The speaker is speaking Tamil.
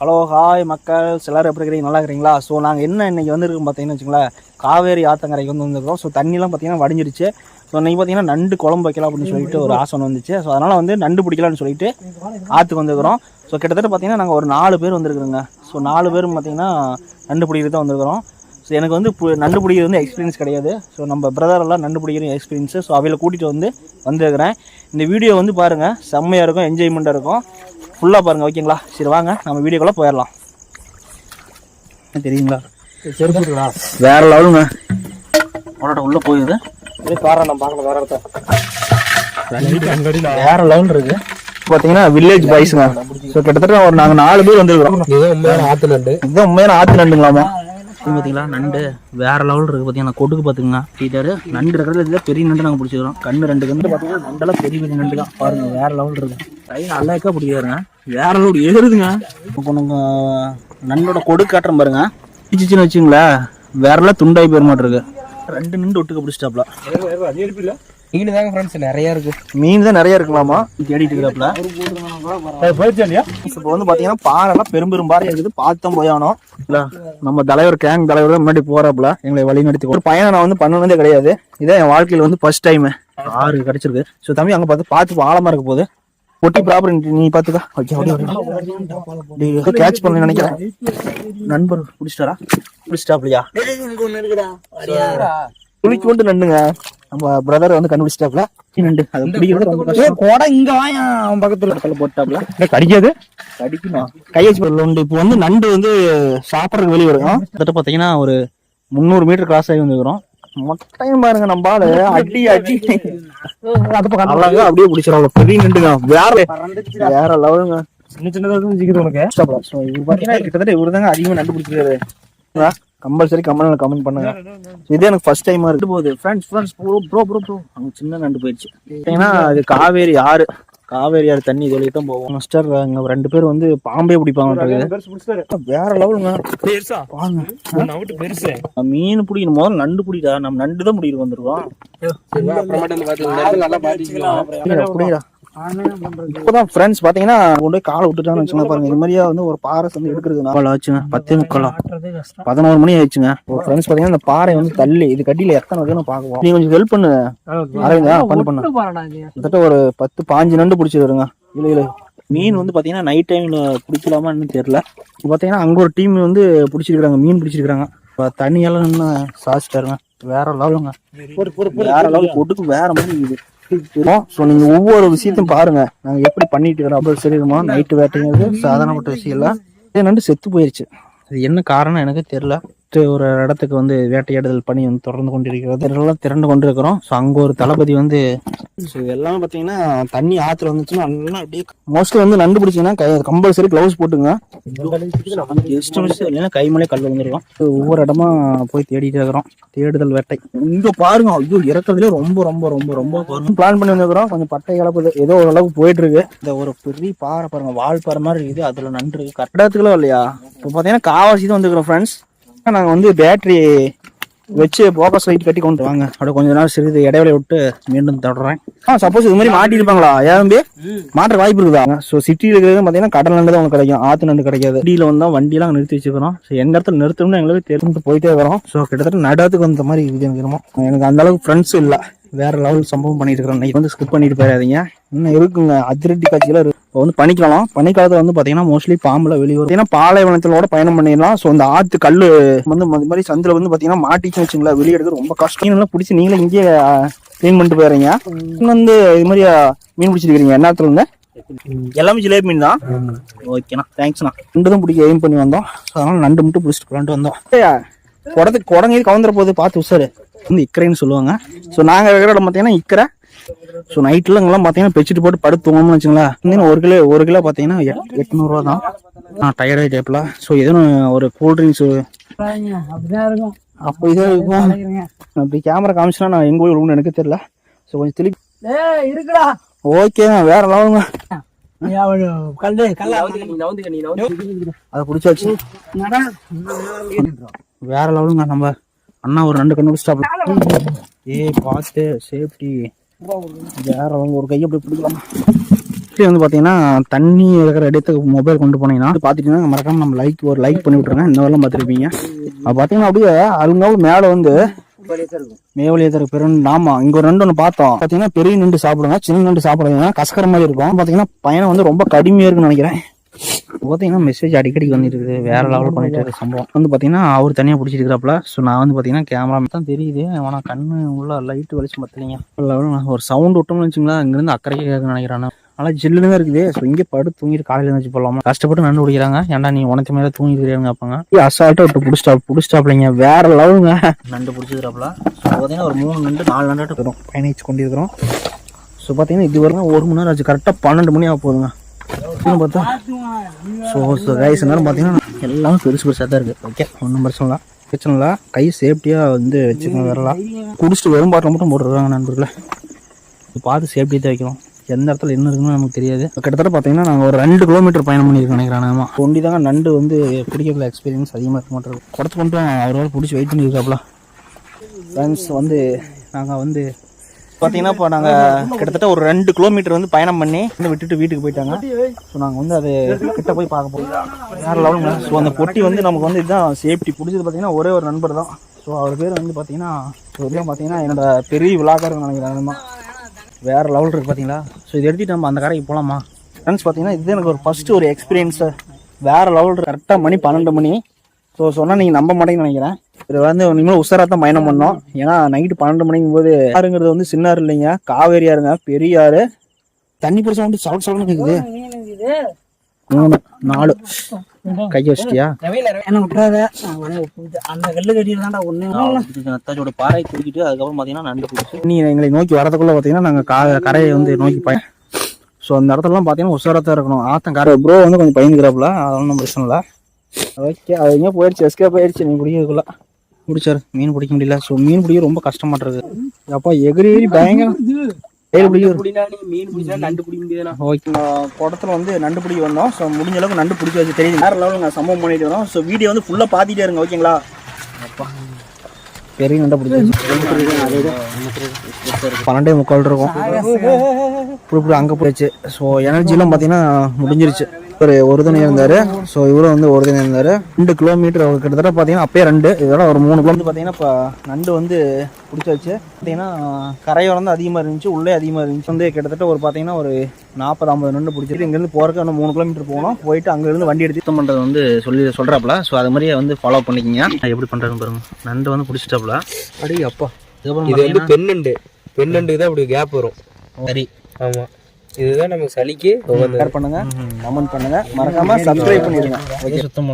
ஹலோ ஹாய் மக்கள். சிலர் எப்படி இருக்கிறீங்க? நல்லா இருக்கிறீங்களா? ஸோ நாங்கள் என்ன இன்றைக்கி வந்துருக்கோம் பார்த்தீங்கன்னு வச்சுங்களேன் காவேரி ஆத்தங்கரைக்கு வந்து வந்திருக்கோம். ஸோ தண்ணிலாம் பார்த்தீங்கன்னா வடிஞ்சிருச்சு. ஸோ இன்றைக்கி பார்த்தீங்கன்னா நண்டு குழம்பு வைக்கலாம் அப்படின்னு சொல்லிட்டு ஒரு ஆசை ஒன்று வந்துச்சு. ஸோ அதனால் வந்து நண்டு பிடிக்கலாம்னு சொல்லிட்டு ஆற்றுக்கு வந்துருக்கிறோம். ஸோ கிட்டத்தட்ட பார்த்தீங்கன்னா நாங்கள் ஒரு நாலு பேர் வந்திருக்குறோங்க. ஸோ நாலு பேரும் பார்த்தீங்கன்னா நண்டு பிடிக்கிறது தான் வந்திருக்கிறோம். ஸோ எனக்கு வந்து பு- நண்டு பிடிக்கிறது வந்து எக்ஸ்பீரியன்ஸ் கிடையாது. ஸோ நம்ம பிரதர் எல்லாம் நண்டு பிடிக்கிற எக்ஸ்பீரியன்ஸு ஸோ அவையில் கூட்டிகிட்டு வந்து வந்திருக்கிறேன். இந்த வீடியோ வந்து பாருங்கள் செம்மையாக இருக்கும் என்ஜாய்மெண்ட்டாக இருக்கும். ஃபுல்லாக பாருங்கள் ஓகேங்களா சரி வாங்க. நம்ம வீடியோக்குள்ளே போயிடலாம் தெரியுங்களா? செருப்புங்களா வேற லெவலுங்க. உன்னோட உள்ளே போகுது. இதே பாரு நான் பார்க்கல வேற இடத்த. வேற லெவல் இருக்கு. பார்த்தீங்கன்னா வில்லேஜ் பாய்ஸுங்க ஸோ கிட்டத்தட்ட ஒரு நாங்கள் நாலு பேர் வந்துருக்கிறோம். இதுதான் உண்மையான ஆத்து நண்டு. இதுதான் உண்மையான நண்டுங்களாமா. பார்த்தீங்களா நண்டு வேறு லெவல் இருக்குது பார்த்தீங்கன்னா கொடுக்கு பார்த்துங்க டீட்டரு நண்டு இருக்கிறது இதில் பெரிய நண்டு நாங்கள் பிடிச்சிக்கிறோம் கண்ணு ரெண்டு கண்டு பார்த்தீங்கன்னா நண்டெல்லாம் பெரிய பெரிய நண்டு தான் பாருங்கள் வேறு லெவல் இருக்குது கை அழகா பிடிக்காருங்க வேற லெவல் ஏறுதுங்க. இப்போ நாங்கள் நண்டோட கொடுக்கு காட்டுறோம் பாருங்க. பிடிச்சிச்சின்னு வச்சுங்களேன். வேறெல்லாம் துண்டாகி போயிட மாட்டிருக்கு. ரெண்டு நண்டு ஒட்டுக்க பிடிச்சிட்டாப்ல. மீன் தாங்க ஃப்ரெண்ட்ஸ் நிறைய இருக்கு. மீன் தான் நிறைய இருக்கலாமா தேடிட்டு இல்லையா இப்போ வந்து பாத்தீங்கன்னா பாறைலாம் பெரும் பெரும் பாறை இருக்குது. பார்த்து தான் போயானோம் இல்ல. நம்ம தலைவர் கேங் தலைவர் தான் முன்னாடி போறாப்புல எங்களை வழி நடத்தி ஒரு பயணம் நான் வந்து பண்ணனதே கிடையாது. இதே என் வாழ்க்கையில வந்து ஃபர்ஸ்ட் டைம் ஆறு கிடைச்சிருக்கு. ஸோ தம்பி அங்க பார்த்து பார்த்து ஆழமா இருக்க போகுது. ஒட்டி ப்ராப்பர் நீ பாத்துக்கா ஓகே கேட்ச் பண்ண நினைக்கிறேன். நண்பர் பிடிச்சிட்டாரா பிடிச்சிட்டாப்லையா குளிக்கு கொண்டு நண்டுங்க நம்ம பிரதர் வந்து கண்டுபிடிச்சிட்டாப்ல நண்டு அது பிடிக்கிறது ரொம்ப கஷ்டம் கோடை இங்க வாயா அவன் பக்கத்துல கடல போட்டாப்ல கடிக்காது. கடிக்குமா? கையச்சு உண்டு இப்போ வந்து நண்டு வந்து சாப்பிட்றதுக்கு வெளியே வரும். கிட்ட பார்த்தீங்கன்னா ஒரு முந்நூறு மீட்டர் கிராஸ் ஆகி வந்துக்கிறோம் மொட்டையும் பாருங்க நம்ம ஆளு. அடி அடி. அழகா அப்படியே பிடிச்சிடும் பெரிய நண்டுங்க. வேற வேற லெவலுங்க. சின்ன சின்னதாக உனக்கு. கிட்டத்தட்ட இவர் தாங்க அதிகமாக நண்டு பிடிச்சிருக்காரு கம்பல்சரி கமெண்ட்ல கமெண்ட் பண்ணுங்க. இதே எனக்கு ஃபர்ஸ்ட் டைமா இருக்கு. போகுது. Friends friends bro bro bro bro அங்க சின்ன நண்டு போயிடுச்சு. ஏன்னா அது காவேரி ஆறு. காவேரி ஆறு தண்ணி இதுவரையும் தான் போவோம் மிஸ்டர் அங்க ரெண்டு பேர் வந்து பாம்பே பிடிப்பாங்க வேற லெவலுங்க பெருசா? பாருங்க பெருசு. மீன் பிடிக்கணும். முதல்ல நண்டு பிடிடா. நம்ம நண்டு தான் பிடிக்க வந்திருக்கோம். நல்லா பாத்துக்கலாம் புரியுதா, புரியுதா இப்போதான் ஃப்ரெண்ட்ஸ் பாத்தீங்கன்னா கொண்டு போய் காலை விட்டுட்டான்னு வச்சுங்க பாருங்க. இது மாதிரியா வந்து ஒரு பாறை வந்து எடுக்கிறது நாள் ஆச்சுங்க. பத்தே முக்காலாம் பதினோரு மணி ஆயிடுச்சுங்க. ஒரு ஃப்ரெண்ட்ஸ் பாத்தீங்கன்னா இந்த பாறை வந்து தள்ளி இது கட்டியில எத்தனை வருதுன்னு பாக்குவோம் நீ கொஞ்சம் ஹெல்ப் பண்ணு. அரவிந்தா பண்ணு பண்ணு. கிட்டத்தட்ட ஒரு பத்து பாஞ்சு நண்டு பிடிச்சி வருங்க இல்ல இல்ல மீன் வந்து பாத்தீங்கன்னா நைட் டைம்ல பிடிக்கலாமான்னு தெரியல. இப்போ பாத்தீங்கன்னா அங்க ஒரு டீம் வந்து பிடிச்சிருக்காங்க மீன் பிடிச்சிருக்காங்க இப்போ தண்ணியெல்லாம் நின்று சாச்சிட்டாருங்க வேற லெவலுங்க வேற லெவல் பொட்டுக்கு வேற மாதிரி இருக்குது. ஸோ நீங்க ஒவ்வொரு விஷயத்தையும் பாருங்க. நாங்க எப்படி பண்ணிட்டு இருக்கிறோம் அப்படி சரிமா நைட்டு வேட்டைங்கிறது சாதாரணப்பட்ட விஷயம் இல்லை. நண்டு செத்து போயிருச்சு. அது என்ன காரணம் எனக்கு தெரில ஒரு இடத்துக்கு வந்து வேட்டையாடுதல் பணி வந்து தொடர்ந்து கொண்டிருக்கிறது. எல்லாம் திரண்டு கொண்டிருக்கிறோம். ஸோ அங்கே ஒரு தளபதி வந்து ஸோ எல்லாமே பார்த்தீங்கன்னா தண்ணி ஆத்துல வந்துச்சுன்னா நல்லா அப்படியே மோஸ்ட்லி வந்து நண்டு பிடிச்சிங்கன்னா கம்பல்சரி க்ளவுஸ் போட்டுங்க. இல்லைன்னா கை கல் வந்துருக்கும் ஒவ்வொரு இடமா போய் தேடிட்டு இருக்கிறோம். தேடுதல் வேட்டை. இங்கே பாருங்க ஐயோ இறக்குறதுலே ரொம்ப ரொம்ப ரொம்ப ரொம்ப பிளான் பண்ணி வந்துருக்கிறோம். கொஞ்சம் பட்டை கிளப்புது ஏதோ ஓரளவுக்கு போயிட்டு இருக்கு. இந்த ஒரு பெரிய பாறை பாருங்க வால் பாறை மாதிரி இருக்குது. அதில் நண்டு இருக்கு. கட்டடத்துக்குலாம் இல்லையா? இப்போ பார்த்தீங்கன்னா காவாசி தான் வந்துருக்கிறோம் ஃப்ரெண்ட்ஸ் நாங்கள் வந்து பேட்டரி வச்சு போக்கஸ் லைட் கட்டி கொண்டு வாங்க. அப்படி கொஞ்ச நேரம் சிறிது இடைவெளி விட்டு மீண்டும் தொடர்றேன் ஆ சப்போஸ் இது மாதிரி மாட்டிருப்பாங்களா ஏன் மாற்ற வாய்ப்பு இருக்குதா? ஸோ சிட்டியில் இருக்கிறது பார்த்தீங்கன்னா கடல் நண்டு தான் உங்களுக்கு கிடைக்கும். ஆத்து நண்டு கிடைக்காது. வண்டியில் வந்தால் வண்டியெல்லாம் நிறுத்தி வச்சுக்கிறோம் ஸோ எந்த இடத்துல நிறுத்தணும்னு எங்களுக்கு தெரிஞ்சு போயிட்டே வரோம். ஸோ கிட்டத்தட்ட நடத்துக்கு வந்த மாதிரி இருக்குது எனக்கு எனக்கு அந்த அளவுக்கு ஃப்ரெண்ட்ஸும் இல்லை. வேற லெவல் சம்பவம் பண்ணிட்டு இருக்கிறோம் இன்னைக்கு வந்து ஸ்கிப் பண்ணிட்டு போயிடாதீங்க. இன்னும் இருக்குங்க? அதிரடி காட்சிகள் இருக்கு. இப்போ வந்து பனிக்கலாம். பனிக்காலத்தில் வந்து பார்த்தீங்கன்னா மோஸ்ட்லி பாம்புல வெளியே வரும் ஏன்னா பாலைவனத்திலோட பயணம் பண்ணிடலாம். ஸோ அந்த ஆத்து கல் வந்து இந்த மாதிரி சந்தில வந்து பார்த்தீங்கன்னா மாட்டிச்சு வச்சுங்களா வெளியே எடுக்க ரொம்ப கஷ்டம். பிடிச்சி நீங்களே இங்கேயே க்ளீன் பண்ணிட்டு போயிடுறீங்க. இன்னும் வந்து இது மாதிரி மீன் பிடிச்சிருக்கீங்க என்னத்துல இருந்து? எல்லாமே ஜிலேபி மீன் தான். ஓகேண்ணா தேங்க்ஸ்ண்ணா நண்டு தான் பிடிக்க எய்ம் பண்ணி வந்தோம். ஸோ அதனால நண்டு மட்டும் பிடிச்சிட்டு போலான்ட்டு வந்தோம். குடத்துக்கு குடங்கையும் கவுந்துற போது பார்த்து உசாரு. வந்து இக்கரைன்னு சொல்லுவாங்க. ஸோ நாங்கள் இருக்கிற இடம் பார்த்தீங்கன்னா இக்கரை. ஸோ நைட்டில் இங்கெல்லாம் பார்த்தீங்கன்னா பெச்சிட்டு போட்டு படுத்து தூங்கணும்னு வச்சுங்களேன். ஒரு கிலோ ஒரு கிலோ பார்த்தீங்கன்னா எட் எட்நூறுவா தான். ஆ டயர்டாக டைப்பில் ஸோ எதுவும் ஒரு கூல் ட்ரிங்க்ஸு அப்போ இதே இருக்கும். அப்படி கேமரா காமிச்சுனா நான் எங்கே போய் எனக்கு தெரியல. ஸோ கொஞ்சம் திருப்பி இருக்குடா. ஓகே வேற லெவலுங்க கல்லு கல்ல. அதை பிடிச்சாச்சு வேற லெவலுங்க நம்ம. அண்ணா ஒரு ரெண்டு கண்டுபிடிச்சிட்டாப்ல ஏய் பார்த்து சேஃப்டி வேற ஒரு கையை அப்படி பிடிக்கலாம். மோஸ்ட்லி வந்து பார்த்தீங்கன்னா தண்ணி இருக்கிற இடத்துக்கு மொபைல் கொண்டு போனீங்கன்னா பார்த்துட்டீங்கன்னா மறக்காம நம்ம லைக் ஒரு லைக் பண்ணி விட்ருங்க இந்த மாதிரிலாம் பார்த்துருப்பீங்க அது பார்த்தீங்கன்னா அப்படியே அருங்காவும் மேலே வந்து மேவலியத்தர் பெரும் ஆமா இங்க ஒரு ரெண்டு ஒன்று பார்த்தோம். பார்த்தீங்கன்னா பெரிய நண்டு சாப்பிடுங்க. சின்ன நண்டு சாப்பிடுங்க. கசக்கிற மாதிரி இருக்கும். பார்த்தீங்கன்னா பயணம் வந்து ரொம்ப கடுமையாக இருக்குன்னு நினைக்கிறேன். பார்த்தீங்கன்னா மெசேஜ் அடிக்கடி வந்துருக்குது. வேற லெவலில் பண்ணிட்டு இருக்க சம்பவம். வந்து பார்த்தீங்கன்னா அவர் தனியாக பிடிச்சிருக்கிறாப்புல. ஸோ நான் வந்து பார்த்தீங்கன்னா கேமரா தான் தெரியுது. ஆனால் கண்ணு உள்ள லைட் வெளிச்சம் பத்தலைங்க. லெவலில் ஒரு சவுண்ட் விட்டோம்னு வச்சுங்களா இங்கேருந்து அக்கறைக்கு கேட்க நினைக்கிறேன். நல்லா ஜில்லுன்னு தான் இருக்குது. ஸோ இங்கே படு தூங்கிட்டு காலையில் எழுந்துச்சு போகலாமா கஷ்டப்பட்டு நண்டு பிடிக்கிறாங்க ஏன்டா நீ உனக்கு மேலே தூங்கி தெரியாதுங்க அசால்ட்டாக விட்டு பிடிச்சிட்டா பிடிச்சிட்டாப்லைங்க வேற லெவலுங்க நண்டு பிடிச்சிக்கிறாப்புல ஸோ பார்த்தீங்கன்னா ஒரு மூணு நண்டு நாலு நண்டாட்டு வரும் பயணிச்சு கொண்டிருக்கிறோம். ஸோ பார்த்தீங்கன்னா இது வரைக்கும் ஒரு மணி நேரம் ஆச்சு. கரெக்டாக பன்னெண்டு மணி ஆக போதுங்க பார்த்தா? ஸோ ஸோ கைஸ் நேரம் பார்த்தீங்கன்னா எல்லாமே பெருசு பெருசாக தான் இருக்குது ஓகே ஒன்றும் பிரச்சனை இல்லை. பிரச்சனை இல்லை. கை சேஃப்டியாக வந்து வச்சுக்கோங்க வரலாம் குடிச்சிட்டு வெறும் பாட்டில் மட்டும் போட்டுருக்காங்க நண்பர்களே. இது பார்த்து சேஃப்டியாக தான் வைக்கணும். எந்த இடத்துல என்ன இருக்குன்னு நமக்கு தெரியாது. கிட்டத்தட்ட பார்த்தீங்கன்னா நாங்கள் ஒரு ரெண்டு கிலோமீட்டர் பயணம் பண்ணியிருக்கோம் நினைக்கிறேன் ஆமா ஒண்டி தாங்க நண்டு வந்து பிடிக்கிறதுல எக்ஸ்பீரியன்ஸ் அதிகமாக இருக்க மாட்டேங்குது. குடத்து கொண்டு அவரால் பிடிச்சி வெயிட் பண்ணியிருக்காப்புல ஃப்ரெண்ட்ஸ் வந்து நாங்கள் வந்து பார்த்தீங்கன்னா இப்போ நாங்கள் கிட்டத்தட்ட ஒரு ரெண்டு கிலோமீட்டர் வந்து பயணம் பண்ணி வந்து விட்டுட்டு வீட்டுக்கு போயிட்டாங்க. ஸோ நாங்கள் வந்து அது கிட்ட போய் பார்க்க போகிறோம் வேறு லெவலுங்க ஸோ அந்த பொட்டி வந்து நமக்கு வந்து இதுதான் சேஃப்டி பிடிச்சது பார்த்தீங்கன்னா ஒரே ஒரு நண்பர் தான். ஸோ அவர் பேர் வந்து பார்த்தீங்கன்னா ஸோ பார்த்தீங்கன்னா என்னோட பெரிய விழாக்காரங்க நினைக்கிறேன் வேறு லெவல் இருக்குது பார்த்தீங்களா ஸோ இதை எடுத்துகிட்டு நம்ம அந்த கடைக்கு போகலாமா ஃப்ரெண்ட்ஸ் பார்த்தீங்கன்னா இது எனக்கு ஒரு ஃபஸ்ட்டு ஒரு எக்ஸ்பீரியன்ஸு வேற லெவல் கரெக்டாக மணி பன்னெண்டு மணி. ஸோ சொன்னால் நீங்கள் நம்ப மாட்டேங்கன்னு நினைக்கிறேன். இது வந்து நீங்களும் உஷாராக தான் பயணம் பண்ணோம். ஏன்னா நைட்டு பன்னெண்டு மணிங்கும் போது ஆறுங்கிறது வந்து சின்ன ஆறு இல்லைங்க. காவேரி ஆறுங்க பெரிய ஆறு தண்ணி பிடிச்சா வந்து சவுட் சவுட்னு கேட்குது மூணு நாலு. கை வச்சிட்டியா? விட்டுறாத? அந்த கல்லு கட்டிட்டு தான்டா பாறை குடிக்கிட்டு அதுக்கப்புறம் பார்த்தீங்கன்னா நண்டு பிடிச்சி. நீ எங்களை நோக்கி வரதுக்குள்ள பார்த்தீங்கன்னா நாங்கள் கா கரையை வந்து நோக்கி பய ஸோ அந்த இடத்துலலாம் பார்த்தீங்கன்னா உஷாரத்தான் இருக்கணும். ஆத்தம் கரை ப்ரோ வந்து கொஞ்சம் பயந்துக்கிறாப்புல. அதெல்லாம் ஒன்றும் பிரச்சனை இல்லை. ஓகே அது எங்கேயோ போயிடுச்சு எஸ்கே போயிடுச்சு நீ பிடிக்கிறதுக்குள்ள. பிடிச்சாரு மீன் பிடிக்க முடியல. ஸோ மீன் பிடிக்க ரொம்ப கஷ்டமாட்டு இருக்கு அப்பா எகிரி எகிரி பயங்கர குடத்துல வந்து நண்டு பிடிக்க வந்தோம். ஸோ முடிஞ்ச அளவுக்கு நண்டு பிடிக்க வச்சு தெரியுது. வேற லெவலில் நான் சம்பவம் பண்ணிட்டு வரோம் ஸோ வீடியோ வந்து ஃபுல்லாக பார்த்துட்டே இருங்க ஓகேங்களா அப்பா. பெரிய நண்டை பிடிச்சி பன்னெண்டே முக்கால் இருக்கும். இப்படி இப்படி அங்கே போயிடுச்சு. ஸோ எனர்ஜிலாம் பார்த்தீங்கன்னா முடிஞ்சிருச்சு. ஒரு ஒரு தினம் இருந்தார். ஸோ இவரும் வந்து ஒரு தினம் இருந்தார். ரெண்டு கிலோமீட்டர் கிட்டத்தட்ட பார்த்தீங்கன்னா அப்பயே ரெண்டு. இதோட ஒரு மூணு கிலோமீட்டர் பார்த்தீங்கன்னா இப்போ நண்டு வந்து பிடிச்சாச்சு பார்த்தீங்கன்னா கரையோரம் தான் அதிகமாக இருந்துச்சு உள்ளே அதிகமாக இருந்துச்சு. வந்து கிட்டத்தட்ட ஒரு பார்த்தீங்கன்னா ஒரு நாற்பது ஐம்பது நண்டு பிடிச்சிட்டு இங்கேருந்து போகிறக்கு இன்னும் மூணு கிலோமீட்டர் போகணும். போயிட்டு அங்கேருந்து வண்டி எடுத்து சுத்தம் பண்ணுறது வந்து சொல்லி சொல்கிறாப்புல ஸோ அது மாதிரியே வந்து ஃபாலோ பண்ணிக்கிங்க. எப்படி பண்ணுறதுன்னு பாருங்க. நண்டு வந்து பிடிச்சிட்டாப்புல. அடி அப்பா. இது வந்து பெண்ணண்டு பெண்ணண்டுக்கு தான் அப்படி கேப் வரும். சரி. ஆமா. இதுதான் நமக்கு சளிக்கு பண்ணுங்க கமெண்ட் பண்ணுங்க. மறக்காம சப்ஸ்கிரைப் பண்ணிடுங்க. ஓகே சுத்தம்